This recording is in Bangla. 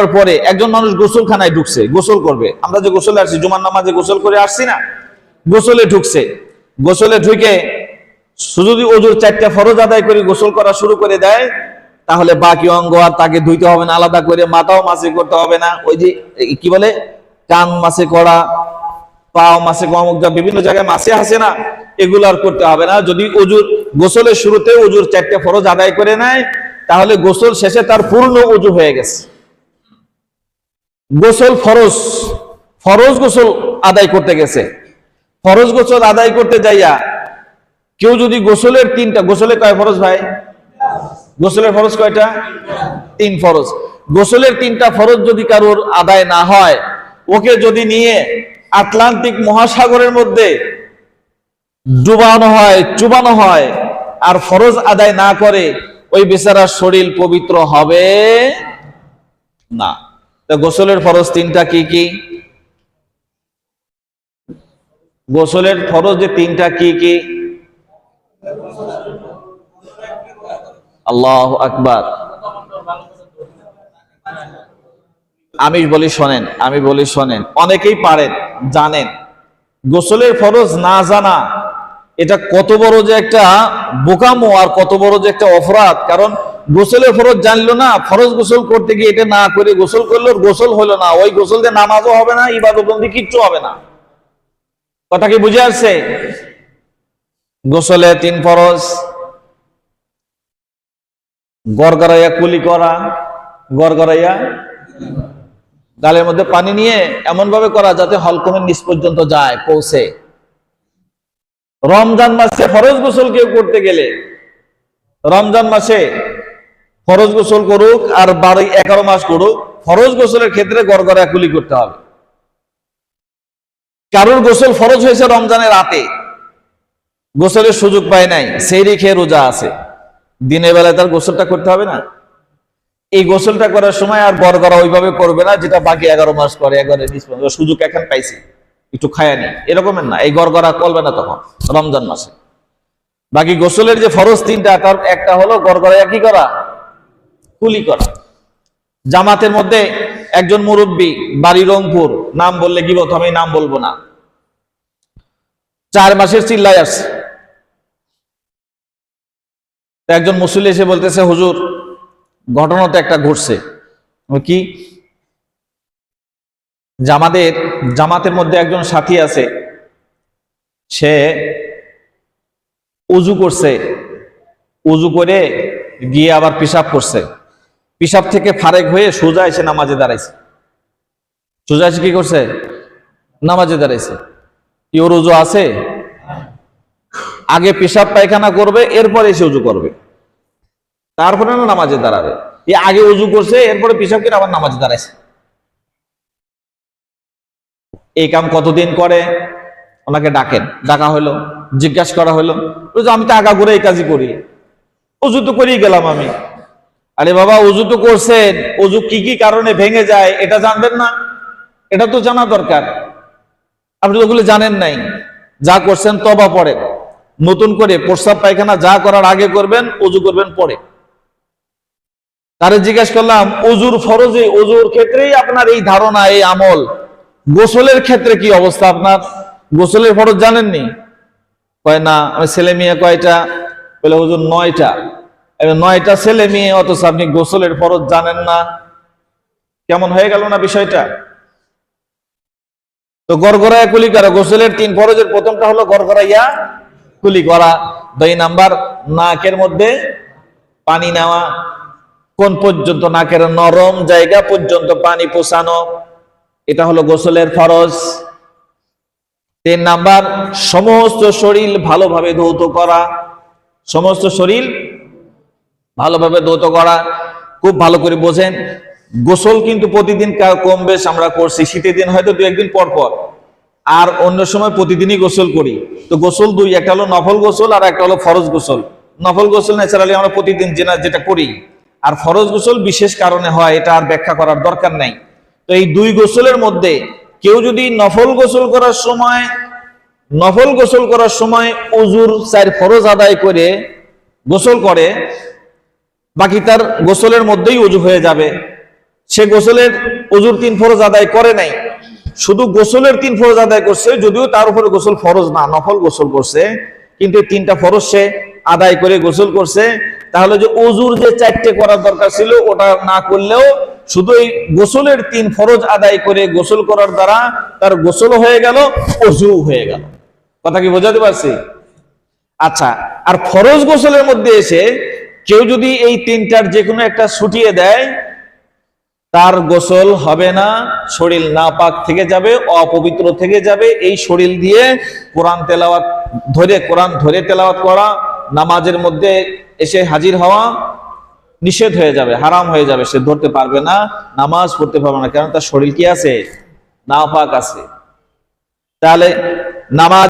করার পরে একজন মানুষ গোসলখানায় ঢুকছে, গোসল করবে। আমরা যে গোসলে আসছি, জুমার নামাজে গোসল করে আসছি না? গোসলে ঢুকছে। গোসলে ঢুকে যদি ওজুর চারটা ফরজ আদায় করে গোসল করা শুরু করে দেয়, তাহলে বাকি অঙ্গ আর তাকে ধুইতে হবে না, আলাদা করে মাথাও মাসে করতে হবে না। ওই যে কি বলে? কান মাসে করা, পাও মাসে অমুক যা বিভিন্ন জায়গায় মাসে আসে না, এগুলো আর করতে হবে না। যদি অজুর গোসলের শুরুতে অজুর চারটে ফরজ আদায় করে নেয়, তাহলে গোসল শেষে তার পূর্ণ অজু হয়ে গেছে। গোসল ফরজ ফরজ গোসল আদায় করতে গেছে। ফরজ গোসল আদায় করতে যাইয়া কেউ যদি গোসলের তিনটা, গোসলে কয় ফরজ ভাই? গোসলের ফরজ কয়টা? তিন ফরজ। গোসলের তিনটা ফরজ যদি কারোর আদায় না হয়, ওকে যদি নিয়ে আটলান্টিক মহাসাগরের মধ্যে ডুবানো হয়, চুবানো হয়, আর ফরজ আদায় না করে, ওই বেচারার শরীর পবিত্র হবে না। তা গোসলের ফরজ তিনটা কি কি? গোসলের ফরজ যে তিনটা কি কি? আল্লাহ আকবার। আমি বলি শোনেন আমি বলি শোনেন। অনেকেই পারেন, জানেন। গোসলের ফরজ না জানা, এটা কত বড় যে একটা বোকামো আর কত বড় যে একটা অপরাধ। কারণ গোসলের ফরজ জানলো না, ফরজ গোসল করতে গিয়ে এটা না করে গোসল করল গোসল হলো না। ওই গোসল দিয়ে নামাজও হবে না, ইবাদতবন্দি কিচ্ছু হবে না। কথা কি বুঝে আসছে? গোসলে তিন ফরজ, গড়গড়াইয়া কুলি করা, গড়গড়াইয়া গালের মধ্যে পানি নিয়ে এমন ভাবে করা যাতে হলকমের নিচ পর্যন্ত যায়, পৌঁছে। রমজান মাসে ফরজ গোসল কেউ করতে গেলে, রমজান মাসে ফরজ গোসল করুক আর বারো, এগারো মাস করুক, ফরজ গোসলের ক্ষেত্রে গড়গড়া কুলি করতে হবে। কারোর গোসল ফরজ হয়েছে রমজানের রাতে, গোসলের সুযোগ পায় নাই, সেই খেয়ে রোজা আছে। দিনের বেলায় তার গোসলটা করতে হবে না। এই গোসলটা করার সময় আর করা ওইভাবে করবে না, যেটা বাকি এগারো মাস করে এগারো বিশ মাস সুযোগ এখন পাইছি, একটু খায়া এরকমের না, এই গড়গড়া করবে না তখন, রমজান মাসে। বাকি গোসলের যে ফরজ তিনটা, তার একটা হলো গড়গড়া কি করা কুলি করা। জামাতের মধ্যে একজন মুরব্বী বাড়ি রংপুর, নাম বললে কি বলতো? আমি নাম বলব না। চার মাসের চিল্লাই আসছে। একজন মুসল্লি এসে বলতেছে, হুজুর ঘটনা তো একটা ঘটছে। কি? জামাদের, জামাতের মধ্যে একজন সাথী আছে। সে উজু করছে। উজু করে গিয়ে আবার পিসাব করছে। পিসাব থেকে ফারেক হয়ে সোজা এসে নামাজে দাঁড়াইছে। সোজা এসে কি করছে? নামাজে দাঁড়াইছে। কি ওর উজু আছে? আগে পেশাব পায়খানা করবে, এরপরে এসে উজু করবে। তারপরে না নামাজে দাঁড়াবে। এ আগে উজু করছে, এরপরে পেশাব করে আবার নামাজে দাঁড়াইছে। এই কাম কতদিন করে? ওনাকে ডাকেন। ডাকা হলো, জিজ্ঞাসা করা হলো। আমি তো আগা করে এই কাজই করি। উজু তো করেই গেলাম আমি। আরে বাবা, উজু তো করছেন উজু কি কি কারণে ভেঙে যায়, এটা জানবেন না? এটা তো জানা দরকার। আপনি তো ওগুলো জানেন নাই। যা করছেন তবা পরে। নতুন করে প্রস্রাব পায়খানা যা করার আগে করবেন অজু করবেন পরে। তারে জিজ্ঞেস করলাম অজুর ফরজে অজুর ক্ষেত্রেই আপনার এই ধারণা, এই আমল? গোসলের ক্ষেত্রে কি অবস্থা আপনার? গোসলের ফরজ জানেননি? কয়, না আমি ছেলে মেয়ে কয়টা? বলে, হুজুর, নয়টা। নয়টা ছেলে মেয়ে, অথচ আপনি গোসলের ফরজ জানেন না। কেমন হয়ে গেল না বিষয়টা? তো গড়গড়াইয়া কুলি করা, গোসলের তিন ফরজের প্রথমটা হলো গড়গড়াইয়া কুলি করা। দুই নাম্বার, নাকের মধ্যে পানি নেওয়া। কোন পর্যন্ত নাকের নরম জায়গা পর্যন্ত পানি পোষানো এটা হলো গোসলের ফরজ। তিন নাম্বার, সমস্ত শরীর ভালোভাবে ধৌত করা। সমস্ত শরীর ভালোভাবে ধৌত করা, খুব ভালো করে বোঝেন। গোসল কিন্তু প্রতিদিন কম বেশ আমরা করছি। শীতের দিন হয়তো দু একদিন পর পর। আর অন্য সময় প্রতিদিনই গোসল করি। তো গোসল দুই, একটা হলো নফল গোসল আর একটা হলো ফরজ গোসল। নফল গোসল ন্যাচারালি আমরা প্রতিদিন যেটা যেটা করি। আর ফরজ গোসল বিশেষ কারণে হয়, এটা আর ব্যাখ্যা করার দরকার নাই। তো এই দুই গোসলের মধ্যে কেউ যদি নফল গোসল করার সময় নফল গোসল করার সময় উজুর চার ফরজ আদায় করে গোসল করে বাকি তার গোসলের মধ্যেই উজু হয়ে যাবে। সে গোসলের অজুর তিন ফরজ আদায় করে নাই। শুধু গোসলের তিন ফরজ আদায় করছে, যদিও তার উপরে গোসল ফরজ না, নফল গোসল করছে। কিন্তু তিনটা ফরজ সে আদায় করে গোসল করছে। তাহলে যে অজুর যে চারটে করার দরকার ছিল, ওটা না করলেও শুধু এই গোসলের তিন ফরজ আদায় করে গোসল করার দ্বারা তার গোসল হয়ে গেল অজু হয়ে গেল। কথা কি বোঝাতে পারছি? আচ্ছা আর ফরজ গোসলের মধ্যে এসে কেউ যদি এই তিনটার যে কোনো একটা ছুটিয়ে দেয়, তার গোসল হবে না, শরীর নাপাক থেকে যাবে, অপবিত্র থেকে যাবে, এই শরীর দিয়ে কোরআন তেলাওয়াত ধরে, কোরআন ধরে তেলাওয়াত করা, নামাজের মধ্যে এসে হাজির হওয়া নিষেধ হয়ে যাবে, হারাম হয়ে যাবে, সে ধরতে পারবে না, নামাজ পড়তে পারবে না কারণ তার শরীর কি আছে? নাপাক আছে। তাহলে নামাজ